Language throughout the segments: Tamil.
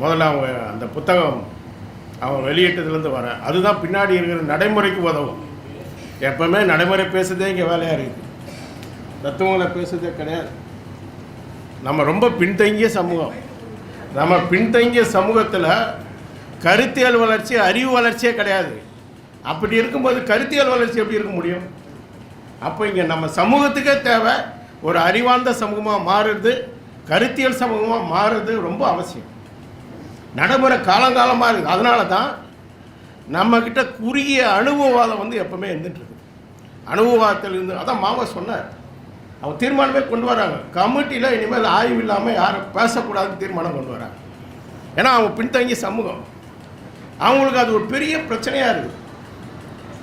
முதல்ல அவங்க அந்த புத்தகம் அவன் வெளியிட்டதுலேருந்து வரேன் அதுதான் பின்னாடி இருக்கிற நடைமுறைக்கு உதவும். எப்பவுமே நடைமுறை பேசுறதே இங்கே வேலையாக இருக்குது. தத்துவங்களை பேசுறதே கிடையாது. நம்ம ரொம்ப பின்தங்கிய சமூகம். நம்ம பின்தங்கிய சமூகத்தில் கருத்தியல் வளர்ச்சி அறிவு வளர்ச்சியே கிடையாது. அப்படி இருக்கும்போது கருத்தியல் வளர்ச்சி எப்படி இருக்க முடியும்? அப்போ இங்கே நம்ம சமூகத்துக்கே தேவை ஒரு அறிவார்ந்த சமூகமாக மாறுறது கருத்தியல் சமூகமாக மாறுறது ரொம்ப அவசியம். நடைமுறை காலங்காலமாக இருக்குது அதனால தான் நம்மக்கிட்ட குறுகிய அனுபவவாதம் வந்து எப்பவுமே இருந்துட்டு இருக்கு. அனுபவவாதத்தில் இருந்து அதான் மாமா சொன்னார். அவங்க தீர்மானமே கொண்டு வராங்க. கமிட்டியில் இனிமேல் ஆய்வு இல்லாமல் யாரும் பேசக்கூடாதுன்னு தீர்மானம் கொண்டு வராங்க. ஏன்னா அவங்க பின்தங்கிய சமூகம். அவங்களுக்கு அது ஒரு பெரிய பிரச்சனையாக இருக்குது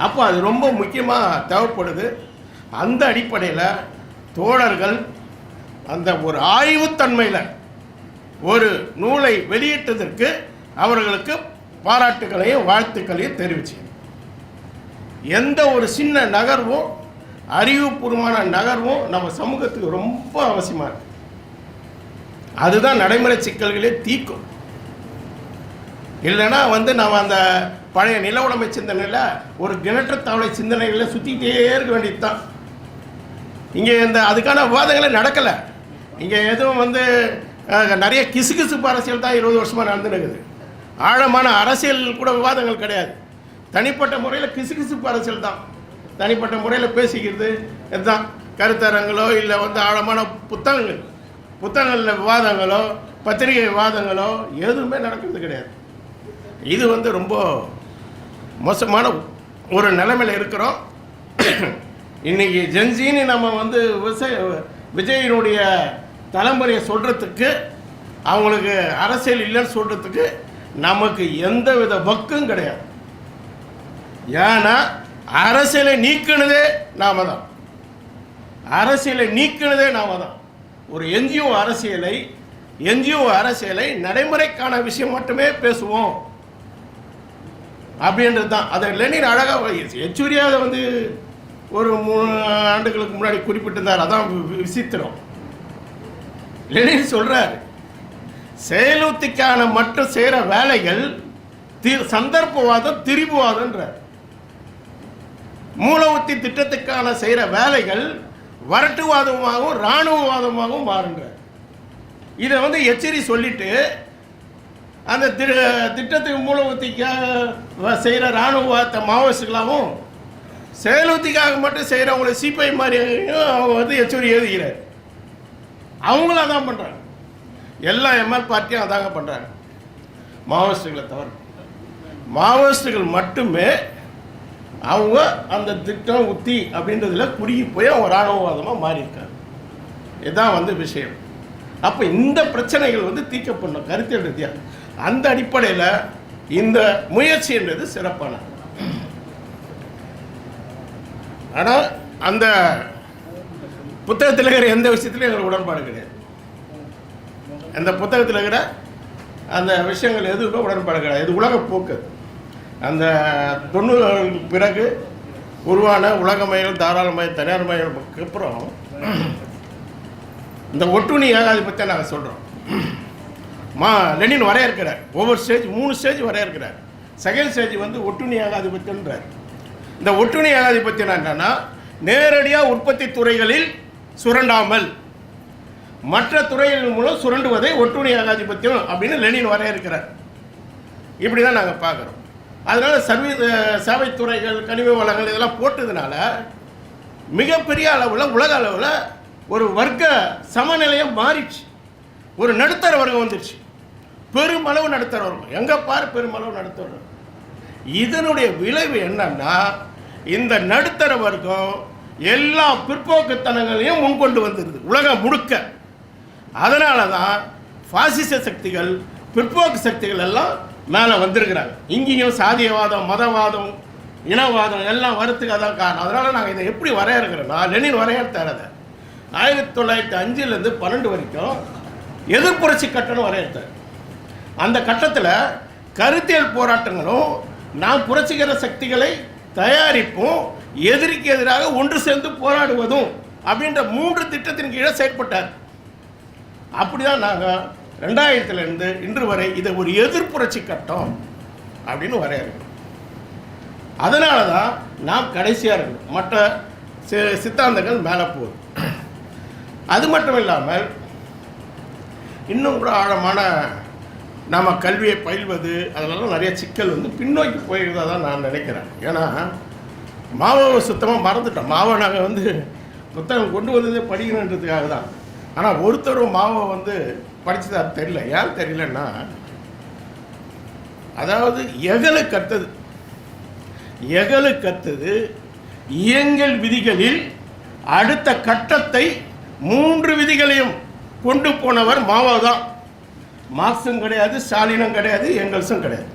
அப்போ அது ரொம்ப முக்கியமாக தேவைப்படுது. அந்த அடிப்படையில் தோழர்கள் அந்த ஒரு ஆய்வுத்தன்மையில் ஒரு நூலை வெளியிட்டதற்கு அவர்களுக்கு பாராட்டுகளையும் வாழ்த்துக்களையும் தெரிவிச்சேன் எந்த ஒரு சின்ன நகர்வும் அறிவுபூர்வமான நகர்வும் நம்ம சமூகத்துக்கு ரொம்ப அவசியமாக இருக்கு. அதுதான் நடைமுறை சிக்கல்களே தீக்கும் இல்லைன்னா வந்து நம்ம அந்த பழைய நில உடைமை சிந்தனையில் ஒரு கிணற்ற தவளை சிந்தனைகளில் சுற்றிக்கிட்டே இருக்க வேண்டியது தான் இங்கே இந்த அதுக்கான விவாதங்களே நடக்கலை. இங்கே எதுவும் வந்து நிறைய கிசுகிசுப்பு அரசியல் தான் இருபது வருஷமாக நடந்துருக்குது ஆழமான அரசியல் கூட விவாதங்கள் கிடையாது. தனிப்பட்ட முறையில் கிசுகிசுப்பு அரசியல் தான். தனிப்பட்ட முறையில் பேசிக்கிறது இதுதான். கருத்தரங்களோ இல்லை வந்து ஆழமான புத்தகங்கள். புத்தகங்களில் விவாதங்களோ பத்திரிகை விவாதங்களோ எதுவுமே நடக்கிறது கிடையாது. இது வந்து ரொம்ப மோசமான ஒரு நிலைமையில் இருக்கிறோம். இன்னைக்கு ஜென்சின்னு நம்ம வந்து விசை விஜயினுடைய தலைமுறையை சொல்கிறதுக்கு அவங்களுக்கு அரசியல் இல்லைன்னு சொல்கிறதுக்கு நமக்கு எந்த வித பக்கும் கிடையாது. ஏன்னா அரசியலை நீக்கினதே நாம தான் அரசியலை நீக்கினதே நாம தான் ஒரு என்ஜிஓ அரசியலை என்ஜிஓ அரசியலை நடைமுறைக்கான விஷயம் மட்டுமே பேசுவோம். அப்படின்றது தான். அதை லெனின் அழகாக எச்சூரியாக வந்து ஒரு மூணு ஆண்டுகளுக்கு முன்னாடி குறிப்பிட்டிருந்தார். அதான் வி- விசித்திரம். லெனின் சொல்றார். செயலூத்திக்கான மட்டும் செய்கிற வேலைகள் தி சந்தர்ப்பவாதம் திரிபுவாதம்ன்றார். மூல உத்தி திட்டத்துக்கான செய்கிற வேலைகள் வரட்டுவாதமாகவும் இராணுவவாதமாகவும் மாறுன்றார். இதை வந்து எச்சரி சொல்லிட்டு அந்த தி- திட்டத்துக்கு மூல உத்திக்காக செய்கிற இராணுவவாதத்தை மாவோயிஸ்டுகளாகவும் செயலுத்திக்காக மட்டும் செய்கிறவங்களை சிபிஐ மாதிரியும் அவங்க வந்து எச்சரி எழுதுகிறார். அவங்களும் அதான் பண்ணுறாங்க எல்லா எம்எல் பார்ட்டியும் அதாங்க பண்ணுறாங்க மாவோயிஸ்டுகளை தவிர. மாவோயிஸ்டுகள் மட்டுமே அவங்க அந்த திட்டம் உத்தி அப்படின்றதுல குறுகி போய் அவங்க இராணுவவாதமாக மாறியிருக்காங்க. இதுதான் வந்து விஷயம். அப்போ இந்த பிரச்சனைகள் வந்து தீர்க்கப்படணும். கருத்தியல் ரீதியா அந்த அடிப்படையில் இந்த முயற்சின்றது சிறப்பானது. ஆனால் அந்த புத்தகத்தில் இருக்கிற எந்த விஷயத்துலையும் எங்களுக்கு உடன்பாடு கிடையாது. அந்த புத்தகத்தில் இருக்கிற அந்த விஷயங்கள் எதுவுமே உடன்பாடு கிடையாது. இது உலக போக்கு. அந்த தொண்ணூறுகளுக்கு பிறகு உருவான உலகமயம் தாராளமயம் தனியார் மயத்துக்கு அப்புறம் இந்த ஒட்டுணி ஏகாதிபத்தியம் நாங்கள் சொல்கிறோம் மா லெனின் வரையறுக்கிறார். ஒவ்வொரு ஸ்டேஜ் மூணு ஸ்டேஜ் வரையறுக்கிறார். செகண்ட் ஸ்டேஜ் வந்து ஒட்டுணி ஏகாதிபத்தியன்றார் இந்த ஒட்டுணி ஏகாதிபத்தியம் என்னன்னா நேரடியாக உற்பத்தி துறைகளில் சுரண்டாமல் மற்ற துறைகள் மூலம் சுரண்டுவதை ஒட்டுணி ஏகாதிபத்தியம் அப்படின்னு லெனின் வரையறுக்கிறார் இப்படி தான் நாங்கள் பார்க்குறோம். அதனால் சர்வீ அஹ் சேவைத்துறைகள் கனிம வளங்கள் இதெல்லாம் போட்டதுனால மிகப்பெரிய அளவில் உலக அளவில் ஒரு வர்க்க சமநிலையம் மாறிடுச்சு. ஒரு நடுத்தர வர்க்கம் வந்துடுச்சு. பெருமளவு நடுத்தர வர்க்கம். எங்கே பாரு பெருமளவு நடுத்தர இதனுடைய விளைவு என்னன்னா இந்த நடுத்தர வர்க்கம் எல்லா பிற்போக்குத்தனங்களையும் முன்கொண்டு வந்திருது உலகம் முழுக்க. அதனால தான் பாசிச சக்திகள் பிற்போக்கு சக்திகள் எல்லாம் மேலே வந்திருக்கிறாங்க. இங்கேயும் சாதியவாதம் மதவாதம் இனவாதம் எல்லாம் வரத்துக்கு அதான் காரணம். அதனால் நாங்கள் இதை எப்படி வரையறுக்கிறோம்னா லெனின் வரையறுத்தார் அதை. ஆயிரத்தி தொள்ளாயிரத்தி அஞ்சுலேருந்து பன்னெண்டு வரைக்கும் எதிர்ப்புரட்சி கட்டணம் வரையறுத்தார். அந்த கட்டத்தில் கருத்தியல் போராட்டங்களும் நாம் புரட்சிகர சக்திகளை தயாரிப்பும் எதிரிக்கு எதிராக ஒன்று சேர்ந்து போராடுவதும் அப்படின்ற மூன்று திட்டத்தின் கீழே செயற்பட்டார். அப்படிதான் நாங்கள் ரெண்டாயிரத்துலேருந்து இன்று வரை இதை ஒரு எதிர்ப்புரட்சி கட்டம் அப்படின்னு வரையறுக்கணும் அதனால தான் நாம் கடைசியாக இருக்கணும் மற்ற சி- சித்தாந்தங்கள் மேலே போகுது. அது மட்டும் இல்லாமல் இன்னும் கூட ஆழமான நம்ம கல்வியை பயில்வது அதெல்லாம் நிறைய சிக்கல் வந்து பின்னோக்கி போயிருந்தா தான் நான் நினைக்கிறேன். ஏன்னா மாவை சுத்தமாக மறந்துட்டோம். மாவை நாங்கள் வந்து புத்தகம் கொண்டு வந்ததே படிக்கணுன்றதுக்காக தான். ஆனால் ஒருத்தரும் மாவை வந்து படிச்சதா தெரியல. ஏன் தெரியலன்னா அதாவது எகலு கத்தது எகலு கத்தது இயங்கல் விதிகளில் அடுத்த கட்டத்தை மூன்று விதிகளையும் கொண்டு போனவர் மாவோ தான் மார்க்ஸும் கிடையாது ஸ்டாலினும் கிடையாது எங்கல்ஸும் கிடையாது.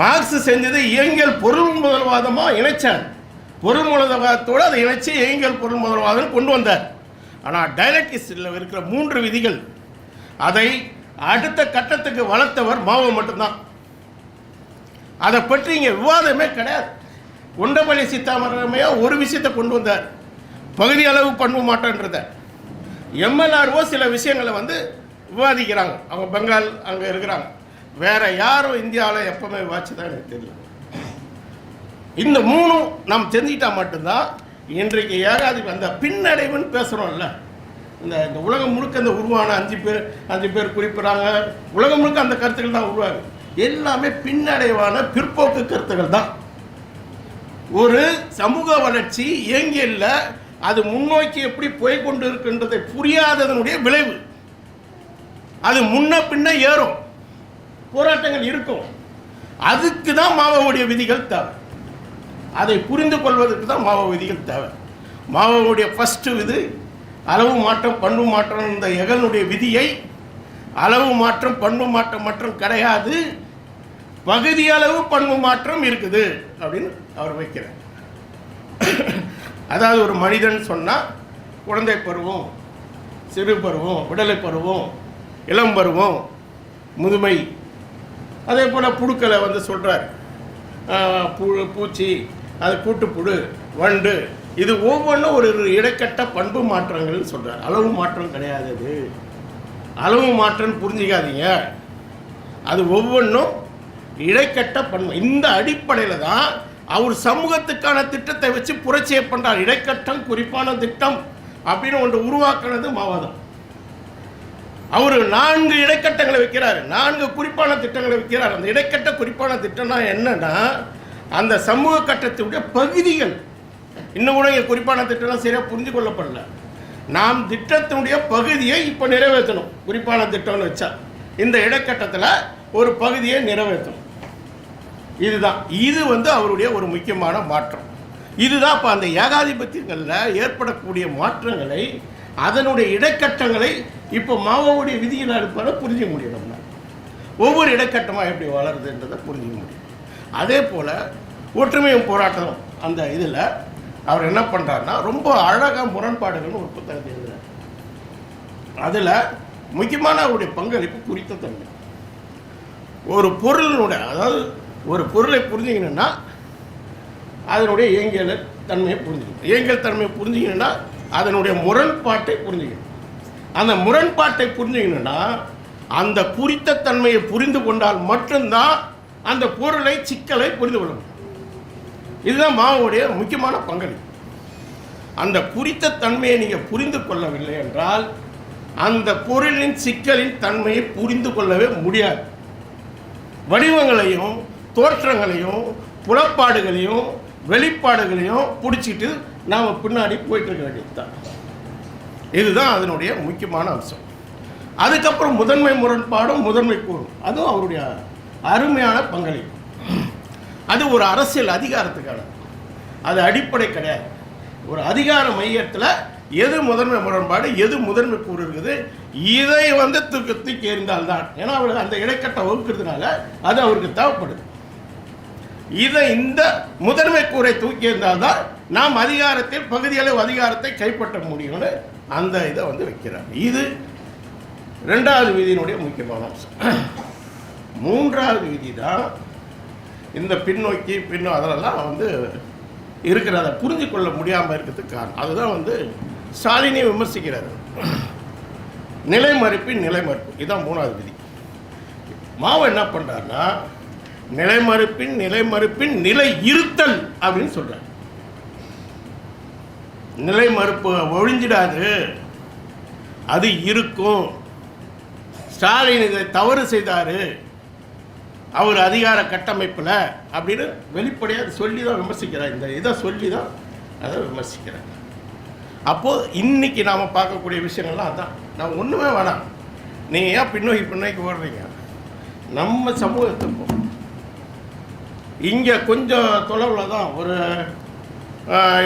மார்க்ஸ் செஞ்சது இயங்கியல் பொருள் முதல்வாதமாக இணைச்சார். பொருள் முதல்வாதத்தோடு அதை இணைச்சி இயங்கியல் பொருள் முதல்வாதம் கொண்டு வந்தார். ஆனால் டைலக்டிஸில் இருக்கிற மூன்று விதிகள் அதை அடுத்த கட்டத்துக்கு வளர்த்தவர் மாவோ மட்டும்தான். அதை பற்றி இங்கே விவாதமே கிடையாது. குண்டமல்லி சீதாராமையா ஒரு விஷயத்தை கொண்டு வந்தார். பகுதி அளவு பண்பு மாற்றன்றத. எம்எல்ஆர்ஓ சில விஷயங்களை வந்து விவாதிக்கிறாங்க. அவங்க பெங்கால் அங்கே இருக்கிறாங்க. வேற யாரும் இந்தியாவில் எப்பவுமே விவாதிச்சுதான் எனக்கு தெரியல இந்த மூணும் நாம் தெரிஞ்சுக்கிட்டா மட்டும்தான் இன்றைக்கு ஏகாதிபதி அந்த பின்னடைவுன்னு பேசுகிறோம்ல இந்த இந்த உலகம் முழுக்க இந்த உருவான அஞ்சு பேர் அஞ்சு பேர் குறிப்பிட்றாங்க. உலகம் முழுக்க அந்த கருத்துக்கள் தான் உருவாகுது. எல்லாமே பின்னடைவான பிற்போக்கு கருத்துக்கள் தான். ஒரு சமூக வளர்ச்சி இயங்கியல்ல அது முன்னோக்கி எப்படி போய்கொண்டு இருக்கின்றதை புரியாததனுடைய விளைவு. அது முன்ன பின்ன ஏறும். போராட்டங்கள் இருக்கும். அதுக்கு தான் மாவோடைய விதிகள் தேவை. அதை புரிந்து கொள்வதற்கு தான் மாவோ விதிகள் தேவை. மாவோடைய ஃபஸ்ட்டு விதி அளவு மாற்றம் பண்பு மாற்றம் இந்த எகனுடைய விதியை அளவு மாற்றம் பண்பு மாற்றம் மற்றும் கிடையாது. பகுதி அளவு பண்பு மாற்றம் இருக்குது அப்படின்னு அவர் வைக்கிறார். அதாவது ஒரு மனிதன் சொன்னால் குழந்தை பருவம் சிறு பருவம் விடலை பருவம் இளம் பருவம் முதுமை. அதே போல் புழுக்களை வந்து சொல்கிறார் புழு பூச்சி அது கூட்டுப்புழு வண்டு. இது ஒவ்வொன்றும் ஒரு இடைக்கட்ட பண்பு மாற்றங்கள்னு சொல்கிறார் அளவு மாற்றம் கிடையாது அது. அளவு மாற்றம் புரிஞ்சிக்காதீங்க. அது ஒவ்வொன்றும் இடைக்கட்ட பண்பு. இந்த அடிப்படையில் தான் அவர் சமூகத்துக்கான திட்டத்தை வச்சு புரட்சியை பண்ணுறார் இடைக்கட்டம் குறிப்பான திட்டம் அப்படின்னு ஒன்று உருவாக்குனது மாவாதம் அவர் நான்கு இடைக்கட்டங்களை வைக்கிறார். நான்கு குறிப்பான திட்டங்களை வைக்கிறார். அந்த இடைக்கட்ட குறிப்பான திட்டம்னா என்னன்னா அந்த சமூக கட்டத்தினுடைய பகுதிகள். இன்னும் கூட இங்கே குறிப்பான திட்டம்லாம் சரியாக புரிந்து கொள்ளப்படல. நாம் திட்டத்தினுடைய பகுதியை இப்போ நிறைவேற்றணும். குறிப்பான திட்டம்னு வச்சா. இந்த இடைக்கட்டத்தில் ஒரு பகுதியை நிறைவேற்றணும். இதுதான். இது வந்து அவருடைய ஒரு முக்கியமான மாற்றம். இதுதான் இப்போ அந்த ஏகாதிபத்தியங்களில் ஏற்படக்கூடிய மாற்றங்களை அதனுடைய இடைக்கட்டங்களை இப்போ மாவோடைய விதியில் அடிப்படை புரிஞ்சுக்க முடியும் ஒவ்வொரு இடைக்கட்டமாக எப்படி வளருதுன்றதை புரிஞ்சுக்க முடியும். அதே போல் ஒற்றுமையும் போராட்டம் அந்த இதில் அவர் என்ன பண்ணுறாருன்னா ரொம்ப அழகாக முரண்பாடுகள்னு ஒரு புத்தகத்தை எழுதுறார். அதில் முக்கியமான அவருடைய பங்களிப்பு குறித்த தன்மை. ஒரு பொருளினுடைய அதாவது ஒரு பொருளை புரிஞ்சுக்கணுன்னா அதனுடைய இயங்கியல் தன்மையை புரிஞ்சுக்கணும். இயங்கியல் தன்மையை புரிஞ்சுக்கணுன்னா அதனுடைய முரண்பாட்டை புரிஞ்சுக்கணும். அந்த முரண்பாட்டை புரிஞ்சுக்கணும்னா அந்த குறித்த தன்மையை புரிந்து கொண்டால் மட்டும்தான் அந்த பொருளை சிக்கலை புரிந்து கொள்ள முடியும். இதுதான் மாவுடைய முக்கியமான பங்களிப்பு. அந்த குறித்த தன்மையை நீங்கள் புரிந்து கொள்ளவில்லை என்றால் அந்த பொருளின் சிக்கலின் தன்மையை புரிந்து கொள்ளவே முடியாது. வடிவங்களையும் தோற்றங்களையும் புலப்பாடுகளையும் வெளிப்பாடுகளையும் பிடிச்சிட்டு நாம் பின்னாடி போயிட்டு இருக்க வேண்டியது தான் இதுதான் அதனுடைய முக்கியமான அம்சம். அதுக்கப்புறம் முதன்மை முரண்பாடும் முதன்மை கூறும். அதுவும் அவருடைய அருமையான பங்களிப்பு. அது ஒரு அரசியல் அதிகாரத்துக்கான. அது அடிப்படை கிடையாது. ஒரு அதிகார மையத்தில் எது முதன்மை முரண்பாடு எது முதன்மை கூறு இருக்குது இதை வந்து தூக்கி தூக்கி எறிந்தால்தான். ஏன்னா அவர் அந்த இடைக்கட்டை வகுக்கிறதுனால அது அவருக்கு தேவைப்படுது. இதை இந்த முதன்மை கூரை தூக்கி இருந்தால்தான் நாம் அதிகாரத்தில் பகுதியளவு அதிகாரத்தை கைப்பற்ற முடியும்னு அந்த இதை வந்து வைக்கிறார். இது ரெண்டாவது விதியினுடைய முக்கியமான அம்சம். மூன்றாவது விதி தான் இந்த பின்னோக்கி பின்னோ அதெல்லாம் வந்து இருக்கிறத புரிஞ்சு கொள்ள முடியாமல் இருக்கிறதுக்கு காரணம். அதுதான் வந்து ஸ்டாலினை விமர்சிக்கிறார். நிலை மறுப்பின் நிலை மறுப்பு. இதுதான் மூணாவது விதி. மாவு என்ன பண்ணுறாருன்னா நிலை மறுப்பின் நிலை இருத்தல் அப்படின்னு சொல்கிறார் நிலை மறுப்பு ஒழிஞ்சிடாது. அது இருக்கும். ஸ்டாலின் இதை தவறு செய்தார். அவர் அதிகார கட்டமைப்பில் அப்படின்னு வெளிப்படையாக சொல்லி தான் விமர்சிக்கிறார். இந்த இதை சொல்லி தான் அதை விமர்சிக்கிறார். அப்போது இன்னைக்கு நாம் பார்க்கக்கூடிய விஷயங்கள்லாம் அதான். நான் ஒன்றுமே வேணாம். நீங்கள் ஏன் பின்னோக்கி பின்னோக்கி ஓடுறீங்க? நம்ம சமூகத்துக்கும் இங்கே கொஞ்சம் தொலைவில் தான் ஒரு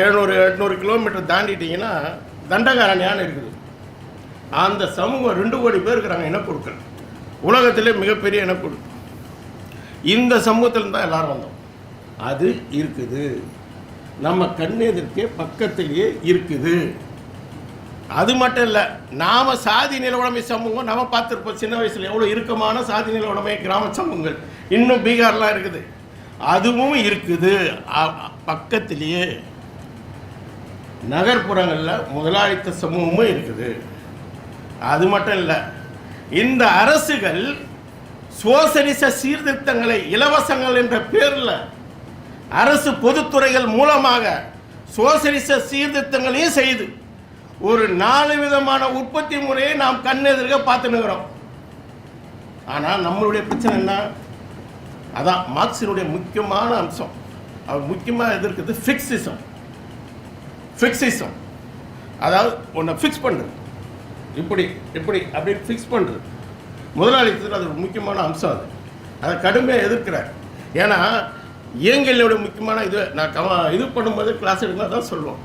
எழுநூறு எட்நூறு கிலோமீட்டர் தாண்டிட்டீங்கன்னா தண்டகாரண்யான்னு இருக்குது. அந்த சமூகம் ரெண்டு கோடி பேர் இருக்கிறாங்க இனக்குழுக்கள் உலகத்திலே மிகப்பெரிய இனக்குழு இந்த சமூகத்திலேருந்து தான் எல்லாரும் வந்தோம். அது இருக்குது. நம்ம கண்ணெதிர்க்கே பக்கத்திலேயே இருக்குது. அது மட்டும் இல்லை நாம் சாதி நிலவுடைமை சமூகம் நம்ம பார்த்துருப்போம். சின்ன வயசில் எவ்வளோ இறுக்கமான சாதி நிலவுடைமை கிராம சமூகங்கள். இன்னும் பீகார்லாம் இருக்குது. அதுவும் இருக்குது. பக்கத்திலேயே நகர்ப்புறங்களில் முதலாளித்த சமூகமும் இருக்குது. அது மட்டும் இல்லை இந்த அரசுகள் சோசலிச சீர்திருத்தங்களை இலவசங்கள் என்ற பேரில் அரசு பொதுத்துறைகள் மூலமாக சோசலிச சீர்திருத்தங்களையும் செய்து ஒரு நாலு விதமான உற்பத்தி முறையை நாம் கண்ணெதிர்க்க பார்த்துனுக்கிறோம் ஆனால் நம்மளுடைய பிரச்சனை என்ன? அதான் மார்க்சினுடைய முக்கியமான அம்சம். அவர் முக்கியமாக எதிர்க்கிறது ஃபிக்ஸிசம் ஃபிக்ஸிசம் அதாவது ஒன்றை ஃபிக்ஸ் பண்ணுறது இப்படி இப்படி அப்படின்னு ஃபிக்ஸ் பண்ணுறது முதலாளித்தத்தில் அது ஒரு முக்கியமான அம்சம் அது. அதை கடுமையாக எதிர்க்கிறார். ஏன்னா இயங்கலினுடைய முக்கியமான இது நான் கவ இது பண்ணும்போது கிளாஸ் எடுக்கலாம் தான் சொல்லுவோம்.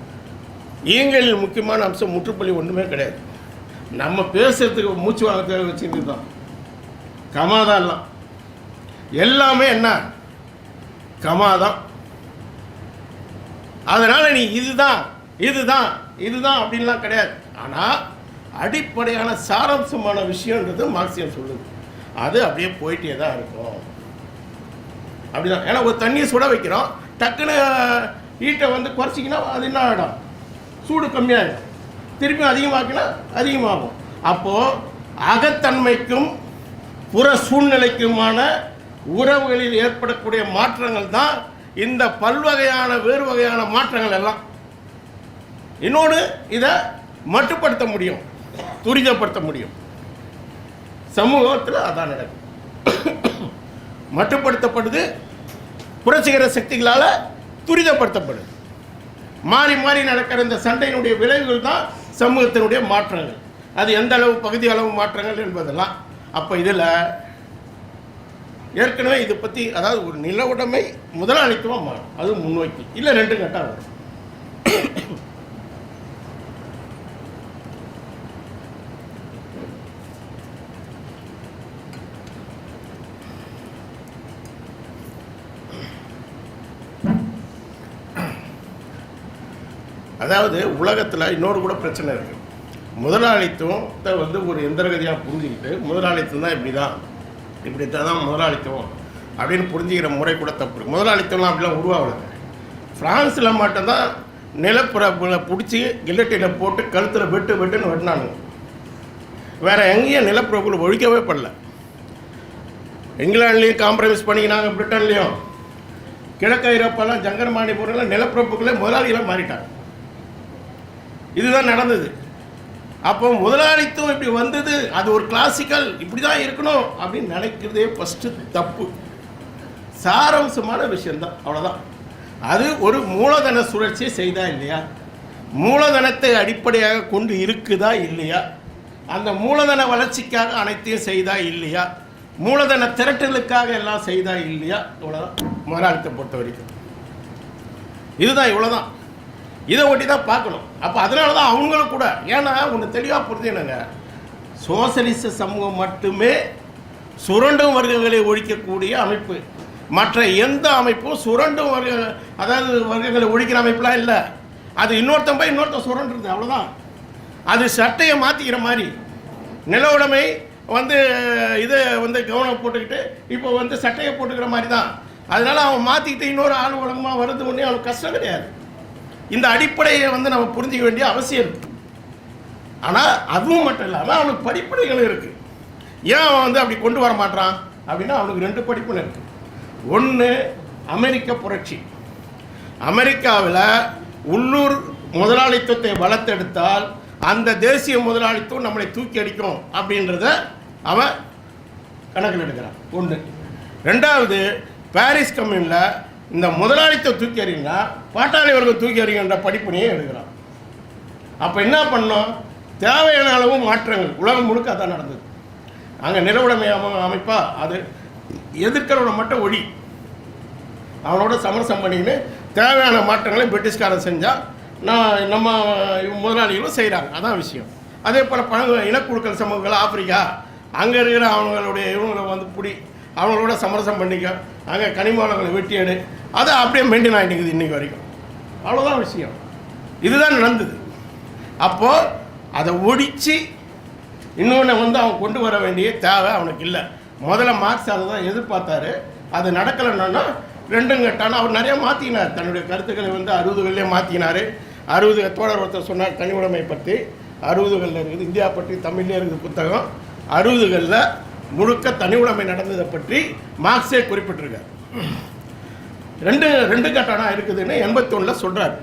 இயங்கலின் முக்கியமான அம்சம் முற்றுப்புள்ளி ஒன்றுமே கிடையாது. நம்ம பேசுறதுக்கு மூச்சு வாங்க வச்சுட்டு தான். கமாதான் எல்லாமே என்ன? கமாதான். அதனால் நீ இதுதான். இதுதான் இதுதான் அப்படின்லாம் கிடையாது. ஆனால் அடிப்படையான சாராம்சமான விஷயன்றது மார்க்சியம் சொல்லுது. அது அப்படியே போயிட்டே தான் இருக்கும். அப்படிதான். ஏன்னா ஒரு தண்ணியை சுட வைக்கிறோம். டக்குன்னு ஹீட்டை வந்து குறைச்சிக்கினா அது என்ன ஆகிடும் சூடு கம்மியாகிடும் திருப்பி அதிகமாக்கினா அதிகமாகும். அப்போது அகத்தன்மைக்கும் புற சூழ்நிலைக்குமான உறவுகளில் ஏற்படக்கூடிய மாற்றங்கள் தான் இந்த பல்வகையான வேறு வகையான மாற்றங்கள் எல்லாம். இன்னொன்று இதை மட்டுப்படுத்த முடியும். துரிதப்படுத்த முடியும். சமூகத்தில் அதான் நடக்கும். மட்டுப்படுத்தப்படுது புரட்சிகர சக்திகளால் துரிதப்படுத்தப்படுது. மாறி மாறி நடக்கிற இந்த சண்டையினுடைய விளைவுகள் தான் சமூகத்தினுடைய மாற்றங்கள். அது எந்த அளவு பகுதி அளவு மாற்றங்கள் என்பதெல்லாம். அப்போ இதில் ஏற்கனவே இதை பற்றி அதாவது ஒரு நில உடைமை முதலாளித்துவம் மாறும். அது முன்னோக்கி. இல்லை ரெண்டு கட்டம் வரும். அதாவது உலகத்தில் இன்னொரு கூட பிரச்சனை இருக்குது முதலாளித்துவத்தை வந்து ஒரு எந்திரகதியாக புரிஞ்சுக்கிட்டு முதலாளித்துவம் தான் இப்படி தான் இப்படி தான் முதலாளித்துவம் அப்படின்னு புரிஞ்சுக்கிற முறை கூட தப்பு இருக்கு. முதலாளித்துவம்லாம் அப்படிலாம் உருவாகுது ஃப்ரான்ஸில் மட்டும்தான் நிலப்பரப்புல பிடிச்சி கில்லட்டியில் போட்டு கழுத்தில் வெட்டு வெட்டுன்னு வெட்டினானுங்க. வேற எங்கேயும் நிலப்பரப்புல ஒழிக்கவே படல. இங்கிலாந்துலேயும் காம்ப்ரமைஸ் பண்ணிக்கினாங்க பிரிட்டன்லேயும். கிழக்கு ஐரோப்பாலாம் ஜங்கர்மானி போகிறலாம் நிலப்பரப்புகளே முதலாளிகளாக மாறிட்டாங்க. இதுதான் நடந்தது. அப்போ முதலாளித்துவம் இப்படி வந்தது அது ஒரு கிளாசிக்கல் இப்படி தான் இருக்கணும் அப்படின்னு நினைக்கிறதே ஃபஸ்ட்டு தப்பு. சாரம்சமான விஷயந்தான் அவ்வளோதான் அது ஒரு மூலதன சுழற்சியை செய்தா இல்லையா? மூலதனத்தை அடிப்படையாக கொண்டு இருக்குதா இல்லையா? அந்த மூலதன வளர்ச்சிக்காக அனைத்தையும் செய்தா இல்லையா? மூலதன திரட்டலுக்காக எல்லாம் செய்தா இல்லையா? இவ்வளோதான் முதலாளித்தை பொறுத்த வரைக்கும். இதுதான் இவ்வளோதான் இதை ஒட்டி தான் பார்க்கணும். அப்போ அதனால தான் அவங்களும் கூட ஏன்னா ஒன்று தெளிவாக புரிஞ்சுக்கணுங்க சோசலிச சமூகம் மட்டுமே சுரண்டும் வர்க்கங்களை ஒழிக்கக்கூடிய அமைப்பு. மற்ற எந்த அமைப்பும் சுரண்டும் வர்க்க அதாவது வர்க்கங்களை ஒழிக்கிற அமைப்புலாம் இல்லை. அது இன்னொருத்தன் போய் இன்னொருத்தன் சுரண்டுறது அவ்வளோதான் அது சட்டையை மாற்றிக்கிற மாதிரி. நில உடைமை வந்து இதை வந்து கவனம் போட்டுக்கிட்டு இப்போ வந்து சட்டையை போட்டுக்கிற மாதிரி தான் அதனால் அவன் மாற்றிக்கிட்டு இன்னொரு ஆள் உலகமாக வருது ஒன்றே அவனுக்கு கஷ்டம் கிடையாது. இந்த அடிப்படையை வந்து நம்ம புரிஞ்சிக்க வேண்டிய அவசியம். இருக்கு ஆனால் அதுவும் மட்டும் இல்லாமல் அவனுக்கு படிப்பினைகள் இருக்குது ஏன் அவன் வந்து அப்படி கொண்டு வர மாட்டான் அப்படின்னா அவனுக்கு ரெண்டு படிப்பினை இருக்குது ஒன்று அமெரிக்க புரட்சி. அமெரிக்காவில் உள்ளூர் முதலாளித்துவத்தை வளர்த்தெடுத்தால் அந்த தேசிய முதலாளித்துவம் நம்மளை தூக்கி அடிக்கும் அப்படின்றத அவன் கணக்கில் எடுக்கிறான். ஒன்று ரெண்டாவது பாரிஸ் கம்யூனில் இந்த முதலாளித்தை தூக்கி எறியுன்னா பாட்டாளி வர்க்கம் தூக்கி எறிகின்ற படிப்பினையே எழுதுகிறான் அப்போ என்ன பண்ணோம்? தேவையான அளவு மாற்றங்கள். உலகம் முழுக்க அதான் நடந்தது. அங்கே நிலவுடைமை அமை அமைப்பா? அது எதிர்க்கிறவனை மட்டும் ஒழி. அவனோட சமரசம் பண்ணிக்கின்னு தேவையான மாற்றங்களை பிரிட்டிஷ்காரன் செஞ்சால் நான் நம்ம முதலாளிகளும் செய்கிறாங்க அதான் விஷயம். அதே போல் பழங்கு இனக்குழுக்கள் சமூகங்கள் ஆப்பிரிக்கா அங்கே இருக்கிற அவங்களுடைய இவங்களை வந்து பிடி அவங்களோட சமரசம் பண்ணிக்க அங்கே கனிமவளங்களை வெட்டி எடு. அதை அப்படியே மெயின்டைன் ஆகிட்டு இருக்குது இன்றைக்கி வரைக்கும். அவ்வளோதான் விஷயம். இதுதான் நடந்தது. அப்போது அதை ஒடித்து இன்னொன்று வந்து அவன் கொண்டு வர வேண்டிய தேவை அவனுக்கு இல்லை. முதல்ல மார்க்ஸ் அதை தான் எதிர்பார்த்தாரு. அது நடக்கலைன்னா ரெண்டும் கட்டான அவர் நிறைய மாற்றினார் தன்னுடைய கருத்துக்களை வந்து அறுபதுகள்லேயே மாற்றினார் அறுபது தோழர் ஒருத்தர் சொன்னார் தனி உடைமை பற்றி. அறுபதுகளில் இருக்குது இந்தியா பற்றி தமிழ்லேயே இருக்குது புத்தகம். அறுபதுகளில் முழுக்க தனி உடைமை நடந்ததை பற்றி மார்க்ஸே குறிப்பிட்டிருக்கார். ரெண்டு ரெண்டு கட்டணம் இருக்குதுன்னு எண்பத்தொன்னில் சொல்கிறார்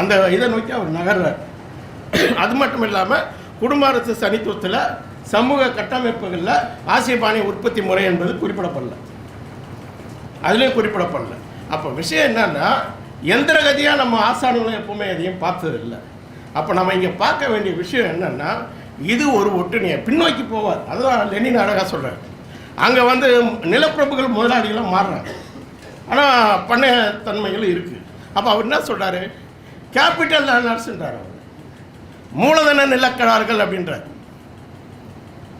அந்த இதை நோக்கி அவர் நகர்றார். அது மட்டும் இல்லாமல் குடும்ப அரசு சனித்துவத்தில் சமூக கட்டமைப்புகளில் ஆசிய பாணிய உற்பத்தி முறை என்பது குறிப்பிடப்படல. அதுலேயும் குறிப்பிடப்படல. அப்போ விஷயம் என்னன்னா எந்திரகதியாக நம்ம ஆசானுகளை எப்பவுமே எதையும் பார்த்ததில்லை. அப்போ நம்ம இங்கே பார்க்க வேண்டிய விஷயம் என்னன்னா இது ஒரு ஒட்டுணியை பின்னோக்கி போவார். அதுதான் லெனின் அழகாக சொல்கிறார் அங்கே வந்து நிலப்பிரபுகள் முதலாளிகளாக மாறுறாங்க. ஆனால் பண்ணைய தன்மைகளும் இருக்குது அப்போ அவர் என்ன சொல்கிறாரு கேபிட்டல் லேண்டர்ஸ்ன்றார் அவர். மூலதன நிலக்கடார்கள் அப்படின்றார்.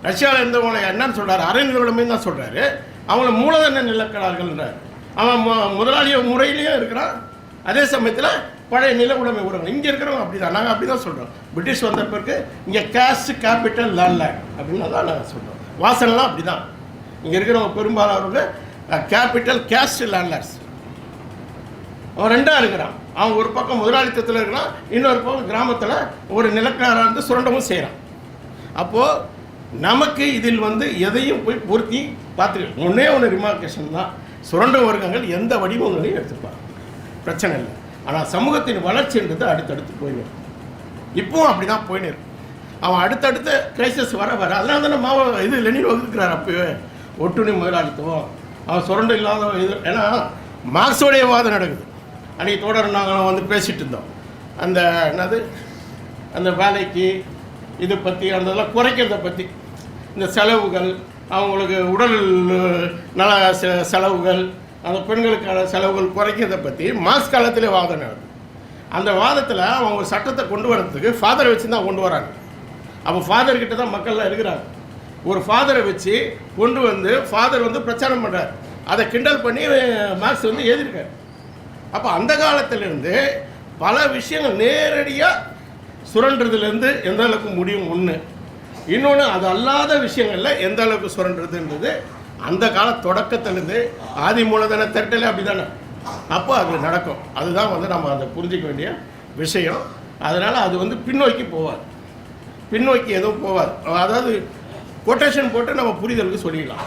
ரஷ்யாவில் இருந்தவங்களை என்னன்னு சொல்றாரு? அரை நிறுவனமே தான் சொல்றாரு. அவங்கள மூலதன நிலக்கடார்கள்ன்றார் அவன் முதலாளிய முறையிலையும் இருக்கிறான். அதே சமயத்தில் பழைய நில உடைமை உறவுகள் இங்கே இருக்கிறவங்க அப்படி தான் நாங்கள் அப்படி தான் சொல்கிறோம் பிரிட்டிஷ் வந்த பிறகு இங்கே கேஷ் கேபிட்டல் லேண்ட் லேண்ட் அப்படின்னு தான் நாங்கள் சொல்கிறோம் வாசனைலாம் அப்படி தான் இங்கே இருக்கிறவங்க பெரும்பாலானவங்க கேபிட்டல் கேஸ்ட் லேண்ட்லர்ஸ் அவன் ரெண்டாக இருக்கிறான். அவன் ஒரு பக்கம் முதலாளித்தத்தில் இருக்கிறான் இன்னொரு பக்கம் கிராமத்தில் ஒரு நிலக்காரன் வந்து சுரண்டவும் செய்கிறான் அப்போது நமக்கு இதில் வந்து எதையும் போய் பொருத்தி பார்த்துக்க ஒன்றே ஒன்று ரிமார்க்கேஷன் தான். சுரண்ட வர்க்கங்கள் எந்த வடிவங்களையும் எடுத்துப்பாங்க. பிரச்சனை இல்லை. ஆனால் சமூகத்தின் வளர்ச்சின்றது அடுத்தடுத்து போயிடும் இப்பவும் அப்படி தான் போயின்னு அவன் அடுத்தடுத்த கிரைசஸ் வர வர அதனால தானே மாவ இது லெனின் வகுக்கிறார் அப்பவே. ஒட்டுணி முதலாளித்துவம். அவன் சுரண்டு இல்லாத இது ஏன்னா மார்க்ஸோடைய வாதம் நடக்குது. அன்றைக்கி தொடர் நாங்கள் வந்து பேசிகிட்டு இருந்தோம். அந்த என்னது அந்த வேலைக்கு இதை பற்றி அந்த இதெல்லாம் குறைக்கிறத பற்றி இந்த செலவுகள் அவங்களுக்கு உடல் நல செ- செலவுகள் அந்த பெண்களுக்கான செலவுகள் குறைக்கிறத பற்றி மாஸ் காலத்திலே வாதம் நடக்கும் அந்த வாதத்தில் அவங்க சட்டத்தை கொண்டு வரதுக்கு ஃபாதரை வச்சு தான் கொண்டு வராங்க. அப்போ ஃபாதர்கிட்ட தான் மக்கள்லாம் இருக்கிறாங்க. ஒரு ஃபாதரை வச்சு கொண்டு வந்து ஃபாதர் வந்து பிரச்சாரம் பண்ணுறார் அதை கிண்டல் பண்ணி மார்க்ஸ் வந்து எழுதியிருக்காரு. அப்போ அந்த காலத்திலேருந்து பல விஷயங்கள் நேரடியாக சுரண்டுறதுலேருந்து எந்த அளவுக்கு முடியும் ஒன்று இன்னொன்று அது அல்லாத விஷயங்களில் எந்த அளவுக்கு சுரண்டுறதுன்றது அந்த கால தொடக்கத்திலேருந்து ஆதி மூலதன திரட்டலே அப்படி தானே அப்போ அது நடக்கும். அதுதான் வந்து நம்ம அதை புரிஞ்சிக்க வேண்டிய விஷயம். அதனால் அது வந்து பின்னோக்கி போவாது பின்னோக்கி எதுவும் போவாது அதாவது கொட்டேஷன் போட்டு நம்ம புரிதலுக்கு சொல்லிடலாம்.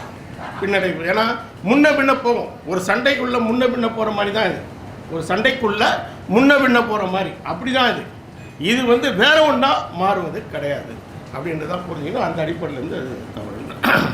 பின்னடைவு. ஏன்னா முன்ன பின்ன போகும். ஒரு சண்டைக்குள்ளே முன்ன பின்ன போகிற மாதிரி தான் இது. ஒரு சண்டைக்குள்ளே முன்ன பின்ன போகிற மாதிரி. அப்படி தான் இது. இது வந்து வேற ஒன்றா மாறுவது கிடையாது. அப்படின்றதான் புரிஞ்சுக்கணும். அந்த அடிப்படையிலேருந்து அது தவறு.